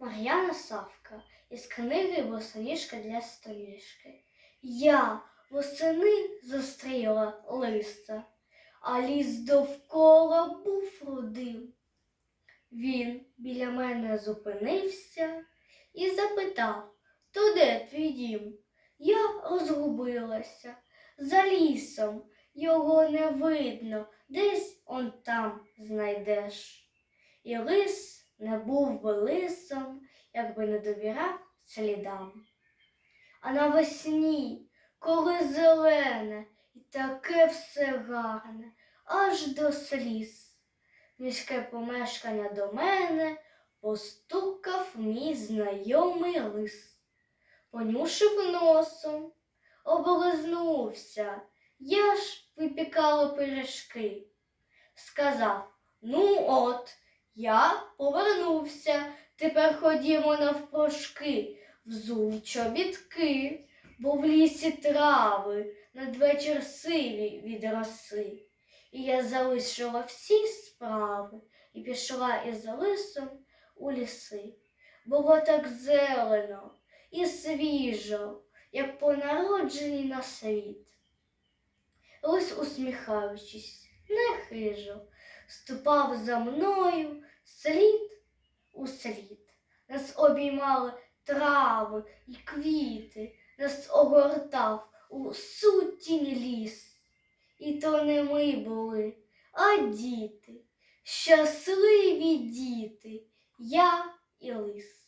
Мар'яна Савка із книги Босоніжка для столішки. Я восени зустріла лиса, а ліс довкола був рудим. Він біля мене зупинився і запитав, то де твій дім? Я розгубилася. За лісом його не видно, десь он там знайдеш. І лис не був би лисом, якби не довіряв слідам. А навесні, коли зелене і таке все гарне, аж до сліз, міське помешкання до мене постукав мій знайомий лис. Понюшив носом, облизнувся, я ж випікала пиріжки. Сказав, ну от, я повернувся, тепер ходімо навпрошки, взув чобітки, бо в лісі трави надвечір сиві від роси. І я залишила всі справи і пішла із лисом у ліси. Було так зелено і свіжо, як по народженні на світ. Лис, усміхаючись, хижо, ступав за мною слід у слід. Нас обіймали трави і квіти, нас огортав у сутінь ліс. І то не ми були, а діти, щасливі діти, я і лис.